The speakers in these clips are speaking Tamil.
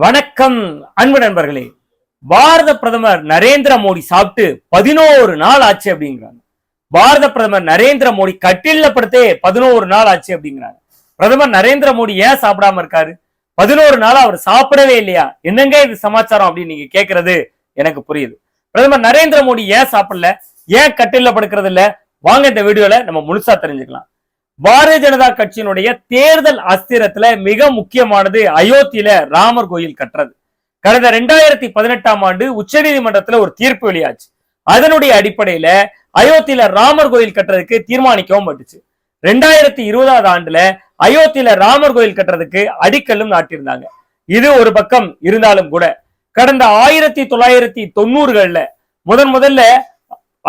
வணக்கம் அன்பு நண்பர்களே. பாரத பிரதமர் நரேந்திர மோடி சாப்பிட்டு பதினோரு நாள் ஆச்சு அப்படிங்கிறாங்க. பாரத பிரதமர் நரேந்திர மோடி கட்டில படுத்தே பதினோரு நாள் ஆச்சு அப்படிங்கிறாங்க. பிரதமர் நரேந்திர மோடி ஏன் சாப்பிடாம இருக்காரு? பதினோரு நாள் அவர் சாப்பிடவே இல்லையா? என்னங்க இது சமாச்சாரம் அப்படின்னு நீங்க கேக்குறது எனக்கு புரியுது. பிரதமர் நரேந்திர மோடி ஏன் சாப்பிடல? ஏன் கட்டில படுக்கிறது இல்ல? வாங்க இந்த வீடியோல நம்ம முழுசா தெரிஞ்சுக்கலாம். பாரதிய ஜனதா கட்சியினுடைய தேர்தல் அஸ்திரத்துல மிக முக்கியமானது அயோத்தியில ராமர் கோயில் கட்டுறது. கடந்த ரெண்டாயிரத்தி பதினெட்டாம் ஆண்டு உச்ச நீதிமன்றத்துல ஒரு தீர்ப்பு வெளியாச்சு. அதனுடைய அடிப்படையில அயோத்தியில ராமர் கோயில் கட்டுறதுக்கு தீர்மானிக்கவும் பட்டுச்சு. ரெண்டாயிரத்தி இருபதாவது ஆண்டுல அயோத்தியில ராமர் கோயில் கட்டுறதுக்கு அடிக்கல்லும் நாட்டியிருந்தாங்க. இது ஒரு பக்கம் இருந்தாலும் கூட கடந்த ஆயிரத்தி தொள்ளாயிரத்தி தொண்ணூறுகள்ல முதன் முதல்ல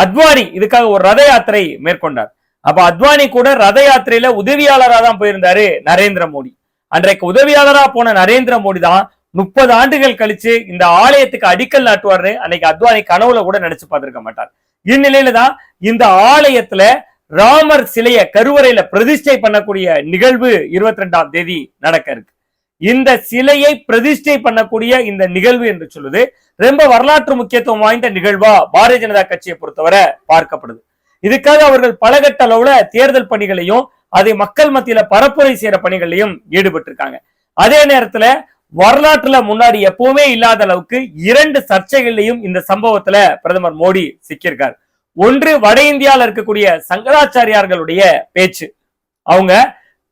அத்வானி இதுக்காக ஒரு ரத யாத்திரை மேற்கொண்டார். அப்ப அத்வானி கூட ரத யாத்திரையில உதவியாளரா தான் போயிருந்தாரு நரேந்திர மோடி. அன்றைக்கு உதவியாளரா போன நரேந்திர மோடி தான் முப்பது ஆண்டுகள் கழிச்சு இந்த ஆலயத்துக்கு அடிக்கல் நாட்டுவார்னு அன்னைக்கு அத்வானி கனவுல கூட நினைச்சு பார்த்திருக்க மாட்டார். இந்நிலையில தான் இந்த ஆலயத்துல ராமர் சிலைய கருவறையில பிரதிஷ்டை பண்ணக்கூடிய நிகழ்வு இருபத்தி ரெண்டாம் தேதி நடக்க இருக்கு. இந்த சிலையை பிரதிஷ்டை பண்ணக்கூடிய இந்த நிகழ்வு என்று சொல்லுது. ரொம்ப வரலாற்று முக்கியத்துவம் வாய்ந்த நிகழ்வா பாரதிய ஜனதா கட்சியை பொறுத்தவரை பார்க்கப்படுது. இதுக்காக அவர்கள் பலகட்ட அளவுல தேர்தல் பணிகளையும் அதை மக்கள் மத்தியில பரப்புரை செய்யற பணிகளையும் ஈடுபட்டு இருக்காங்க அதே நேரத்துல வரலாற்றுல முன்னாடி எப்பவுமே இல்லாத அளவுக்கு இரண்டு சர்ச்சைகள்லையும் இந்த சம்பவத்துல பிரதமர் மோடி சிக்கியிருக்கார். ஒன்று வட இந்தியால இருக்கக்கூடிய சங்கராச்சாரியார்களுடைய பேச்சு. அவங்க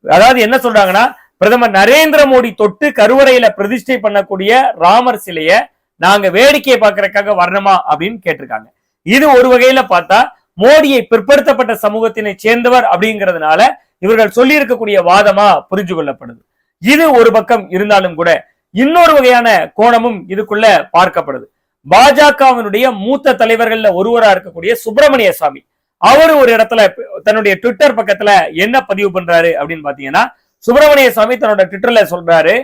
அதாவது என்ன சொல்றாங்கன்னா பிரதமர் நரேந்திர மோடி தொட்டு கருவறையில பிரதிஷ்டை பண்ணக்கூடிய ராமர் சிலைய நாங்க வேடிக்கையை பார்க்கறதுக்காக வரணுமா அப்படின்னு கேட்டிருக்காங்க. இது ஒரு வகையில பார்த்தா மோடியை பிற்படுத்தப்பட்ட சமூகத்தினை சேர்ந்தவர் அப்படிங்கிறதுனால இவர்கள் சொல்லி இருக்கக்கூடிய வாதமா புரிஞ்சு கொள்ளப்படுது. இது ஒரு பக்கம் இருந்தாலும் கூட இன்னொரு வகையான கோணமும் இதுக்குள்ள பார்க்கப்படுது. பாஜகவினுடைய மூத்த தலைவர்கள்ல ஒருவரா இருக்கக்கூடிய சுப்பிரமணிய சாமி அவரு ஒரு இடத்துல தன்னுடைய ட்விட்டர் பக்கத்துல என்ன பதிவு பண்றாரு அப்படின்னு பாத்தீங்கன்னா சுப்பிரமணிய சாமி தன்னோட ட்விட்டர்ல சொல்றாரு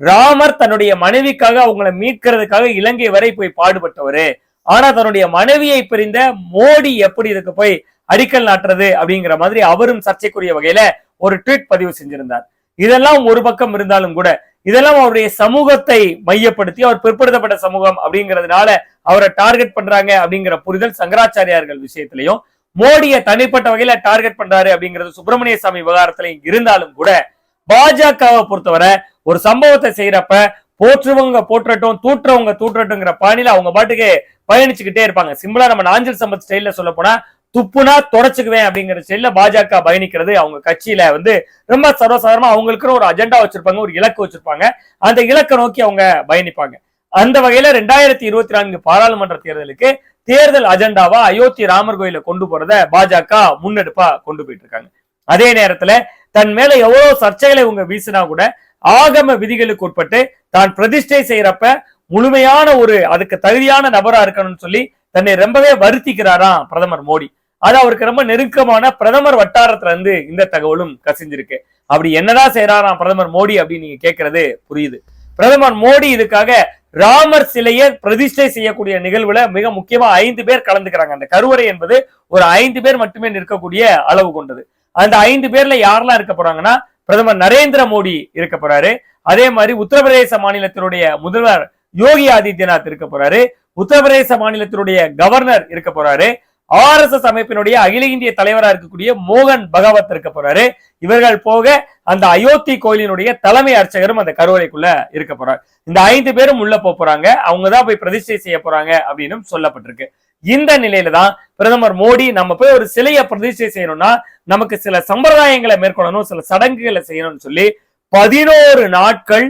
ராமர் தன்னுடைய மனைவிக்காக அவங்களை மீட்கிறதுக்காக இலங்கை வரை போய் பாடுபட்டவரு ஆனா தன்னுடைய மனைவியை பிரிந்த மோடி எப்படி இதுக்கு போய் அடிக்கல் நாட்டுறது அப்படிங்கிற மாதிரி அவரும் சர்ச்சைக்குரிய வகையில ஒரு ட்வீட் பதிவு செஞ்சிருந்தார். இதெல்லாம் ஒரு பக்கம் இருந்தாலும் கூட இதெல்லாம் அவருடைய சமூகத்தை மையப்படுத்தி அவர் பிற்படுத்தப்பட்ட சமூகம் அப்படிங்கிறதுனால அவரை டார்கெட் பண்றாங்க அப்படிங்கிற புரிதல் சங்கராச்சாரியார்கள் விஷயத்திலையும் மோடியை தனிப்பட்ட வகையில டார்கெட் பண்றாரு அப்படிங்கிறது சுப்பிரமணிய சாமி விவகாரத்திலையும் இருந்தாலும் கூட பாஜகவை பொறுத்தவரை ஒரு சம்பவத்தை செய்யறப்ப போற்றுவங்க போற்றட்டும் தூற்றுறவங்க தூற்றட்டுங்கிற பாணியில அவங்க பாட்டுக்கு பயணிச்சுக்கிட்டே இருப்பாங்க. சிம்பிளா நம்ம நாஞ்சல் சம்பத் ஸ்டைல்ல சொல்ல போனா துப்புனா தொடச்சுக்குவேன் அப்படிங்கிற ஸ்டைல்ல பாஜக பயணிக்கிறது அவங்க கட்சியில வந்து ரொம்ப சர்வசாதாரணமா அவங்களுக்குன்னு ஒரு அஜெண்டா வச்சிருப்பாங்க ஒரு இலக்கு வச்சிருப்பாங்க. அந்த இலக்கை நோக்கி அவங்க பயணிப்பாங்க. அந்த வகையில ரெண்டாயிரத்தி இருபத்தி நான்கு பாராளுமன்ற தேர்தலுக்கு தேர்தல் அஜெண்டாவா அயோத்தி ராமர் கோயில கொண்டு போறத பாஜக முன்னெடுப்பா கொண்டு போயிட்டு இருக்காங்க. அதே நேரத்துல தன் மேல எவ்வளவு சர்ச்சைகளை இவங்க வீசினா கூட ஆகம விதிகளுக்கு உட்பட்டு தான் பிரதிஷ்டை செய்யறப்ப முழுமையான ஒரு அதுக்கு தகுதியான நபரா இருக்கணும்னு சொல்லி தன்னை ரொம்பவே வருத்திக்கிறாராம் பிரதமர் மோடி. அது அவருக்கு ரொம்ப நெருக்கமான பிரதமர் வட்டாரத்துல இருந்து இந்த தகவலும் கசிஞ்சிருக்கு. அப்படி என்னதான் செய்யறாராம் பிரதமர் மோடி அப்படின்னு நீங்க கேட்கறது புரியுது. பிரதமர் மோடி இதுக்காக ராமர் சிலையை பிரதிஷ்டை செய்யக்கூடிய நிகழ்வுல மிக முக்கியமா ஐந்து பேர் கலந்துக்கிறாங்க. அந்த கருவறை என்பது ஒரு ஐந்து பேர் மட்டுமே நிற்கக்கூடிய அளவு கொண்டது. அந்த ஐந்து பேர்ல யாரெல்லாம் இருக்க போறாங்கன்னா பிரதமர் நரேந்திர மோடி இருக்க போறாரு. அதே மாதிரி உத்தரப்பிரதேச மாநிலத்தினுடைய முதல்வர் யோகி ஆதித்யநாத் இருக்க போறாரு. உத்தரப்பிரதேச மாநிலத்தினுடைய கவர்னர் இருக்க போறாரு. ஆர் எஸ் எஸ் அமைப்பினுடைய அகில இந்திய தலைவரா இருக்கக்கூடிய மோகன் பகவத் இருக்க போறாரு. இவர்கள் போக அந்த அயோத்தி கோயிலினுடைய தலைமை அர்ச்சகரும் அந்த கருவறைக்குள்ள இருக்க போறாரு. இந்த ஐந்து பேரும் உள்ள போறாங்க. அவங்க தான் போய் பிரதிஷ்டை செய்ய போறாங்க அப்படின்னு சொல்லப்பட்டிருக்கு. இந்த நிலையில தான் பிரதமர் மோடி நம்ம போய் ஒரு சிலையை பிரதிஷ்டை செய்யணும்னா நமக்கு சில சம்பிரதாயங்களை மேற்கொள்ளணும் சில சடங்குகளை செய்யணும்னு சொல்லி பதினோரு நாட்கள்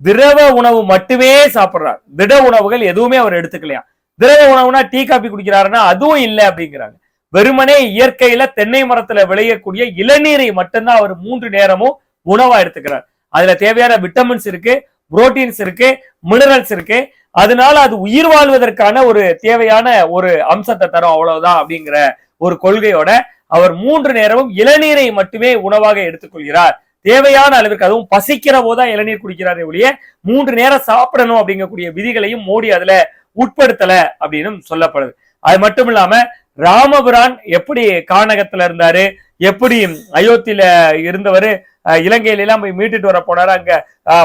திரவ உணவு மட்டுமே சாப்பிடுறார். திட உணவுகள் எதுவுமே அவர் எடுத்துக்கலையா? திரவ உணவுனா டீ காபி குடிக்கிறாருன்னா அதுவும் இல்லை அப்படிங்கிறாங்க. வெறுமனே இயற்கையில தென்னை மரத்துல விளையக்கூடிய இளநீரை மட்டும்தான் அவர் மூன்று நேரமும் உணவா எடுத்துக்கிறார். அதுல தேவையான விட்டமின்ஸ் இருக்கு புரோட்டீன்ஸ் இருக்கு மினரல்ஸ் இருக்கு அதனால அது உயிர் வாழ்வதற்கான ஒரு தேவையான ஒரு அம்சத்தை தரும் அவ்வளவுதான் அப்படிங்கிற ஒரு கொள்கையோட அவர் மூன்று நேரமும் இளநீரை மட்டுமே உணவாக எடுத்துக்கொள்கிறார். தேவையான அளவிற்கு அதுவும் பசிக்கிற போதுதான் இளநீர் குடிக்கிறாரே ஒழிய மூன்று நேரம் சாப்பிடணும் அப்படிங்கக்கூடிய விதிகளையும் மோடி அதுல உட்படுத்தல அப்படின்னு சொல்லப்படுது. அது மட்டும் இல்லாம ராமபுரான் எப்படி கானகத்துல இருந்தாரு? எப்படி அயோத்தியில இருந்தவர்? இலங்கையில எல்லாம் போய் மீட்டுட்டு வர போனாரு. அங்க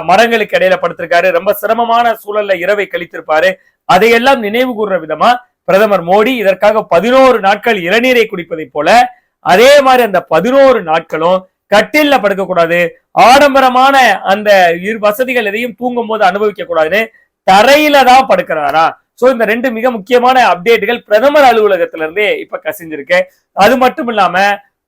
மரங்களுக்கு இடையில படுத்திருக்காரு. ரொம்ப சிரமமான சூழல்ல இரவை கழித்திருப்பாரு. அதையெல்லாம் நினைவு கூறுற விதமா பிரதமர் மோடி இதற்காக பதினோரு நாட்கள் இளநீரை குடிப்பதை போல அதே மாதிரி அந்த பதினோரு நாட்களும் கட்டில்ல படுக்க கூடாது ஆடம்பரமான அந்த இரு வசதிகள் எதையும் தூங்கும் போது அனுபவிக்க கூடாதுன்னு தரையில தான் படுக்கிறாரா? சோ இந்த ரெண்டு மிக முக்கியமான அப்டேட்டுகள் பிரதமர் அலுவலகத்துல இருந்தே இப்ப கசிஞ்சிருக்கு. அது மட்டும் இல்லாம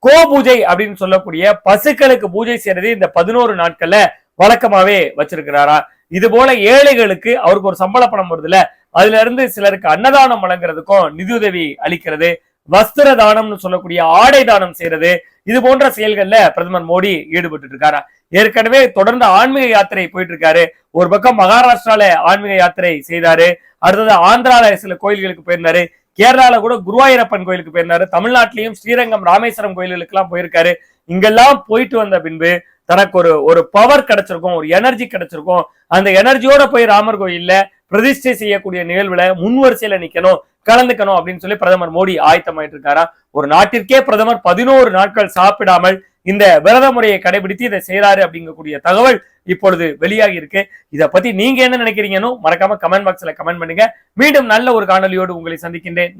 கோ பூஜை அப்படின்னு சொல்லக்கூடிய பசுக்களுக்கு பூஜை செய்யறது இந்த பதினோரு நாட்கள்ல வழக்கமாவே வச்சிருக்கிறாரா? இது போல ஏழைகளுக்கு அவருக்கு ஒரு சம்பள பணம் வருதுல அதுல இருந்து சிலருக்கு அன்னதானம் வழங்குறதுக்கும் நிதியுதவி அளிக்கிறது வஸ்திர தானம்னு சொல்லக்கூடிய ஆடை தானம் செய்யறது இது போன்ற செயல்கள்ல பிரதமர் மோடி ஈடுபட்டு இருக்காரா ஏற்கனவே தொடர்ந்து ஆன்மீக யாத்திரை போயிட்டு இருக்காரு ஒரு பக்கம் மகாராஷ்டிரால ஆன்மீக யாத்திரை செய்தாரு அடுத்தது ஆந்திரால சில கோயில்களுக்கு போயிருந்தாரு. கேரளால கூட குருவாயூரப்பன் கோயிலுக்கு போயிருந்தாரு. தமிழ்நாட்டிலையும் ஸ்ரீரங்கம் ராமேஸ்வரம் கோயிலுக்கு எல்லாம் போயிருக்காரு. இங்கெல்லாம் போயிட்டு வந்த பின்பு தனக்கு ஒரு ஒரு பவர் கிடைச்சிருக்கும் ஒரு எனர்ஜி கிடைச்சிருக்கும். அந்த எனர்ஜியோட போய் ராமர் கோயில்ல பிரதிஷ்டை செய்யக்கூடிய நிகழ்வுல முன்வரிசையில நிக்கணும் கலந்துக்கணும் அப்படின்னு சொல்லி பிரதமர் மோடி ஆயத்தமாயிட்டு இருக்காரா ஒரு நாட்டிற்கே பிரதமர் பதினோரு நாட்கள் சாப்பிடாமல் இந்த விரத முறையை கடைபிடித்து இதை செய்யறாரு அப்படிங்கக்கூடிய தகவல் இப்பொழுது வெளியாகி இருக்கு. இத பத்தி நீங்க என்ன நினைக்கிறீங்கன்னு மறக்காம கமெண்ட் பாக்ஸ்ல கமெண்ட் பண்ணுங்க. மீண்டும் நல்ல ஒரு காணொலியோடு உங்களை சந்திக்கின்றேன்.